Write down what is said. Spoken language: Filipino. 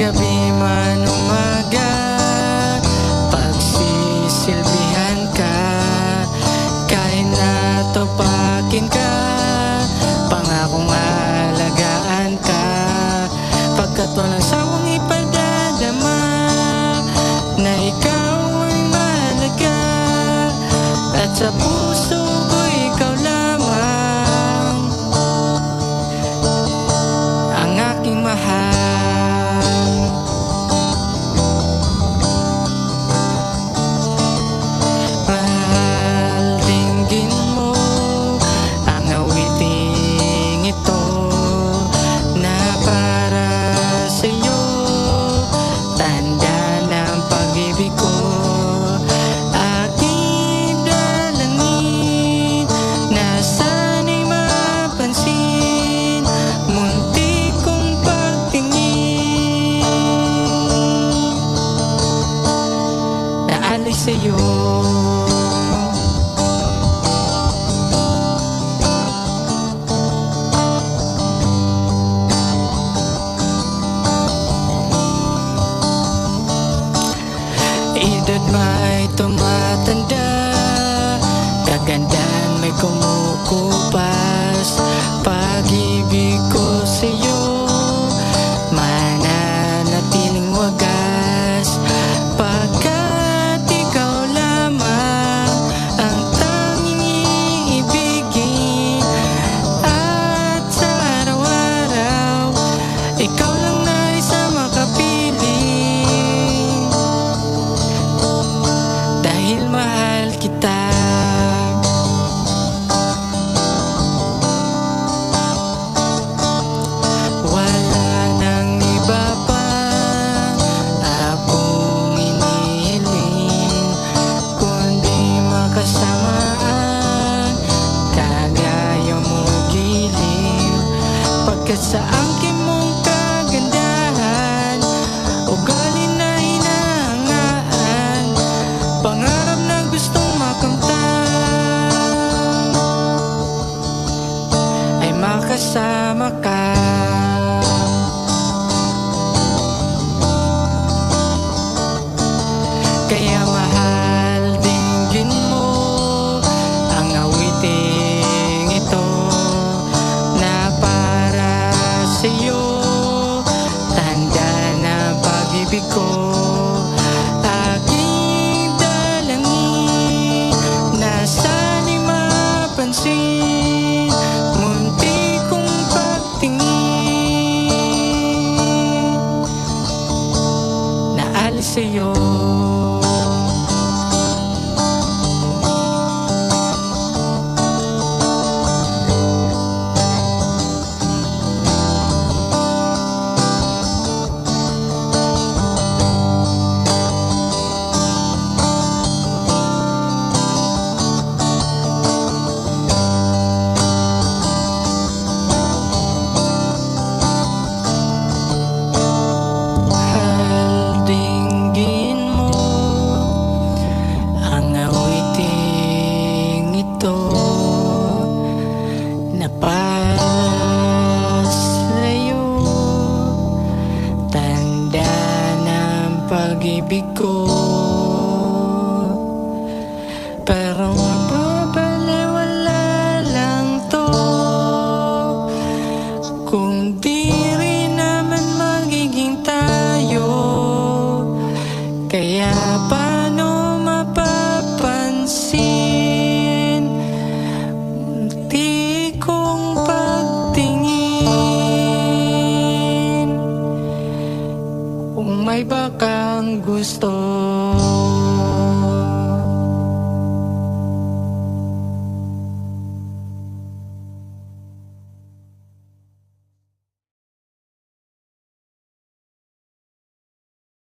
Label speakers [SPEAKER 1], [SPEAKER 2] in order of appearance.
[SPEAKER 1] gabi man umaga Pagsisilbihan ka. Kahit natapakin ka Pangakong alagaan ka. Pagkat walang sawang ipadadama Na ikaw ay malaga At sa puso aking mahal. Naalay sa'yo. Edad may tumatanda? Kagandahan may kumukupas dahil mahal kita. Wala nang iba pa. Akong inihiling Kundi makasamaan Kagaya mo giliw Pagkat sa kasama ka. Señor. pag-ibig ko. Pero mapapalawala lang to. Kung di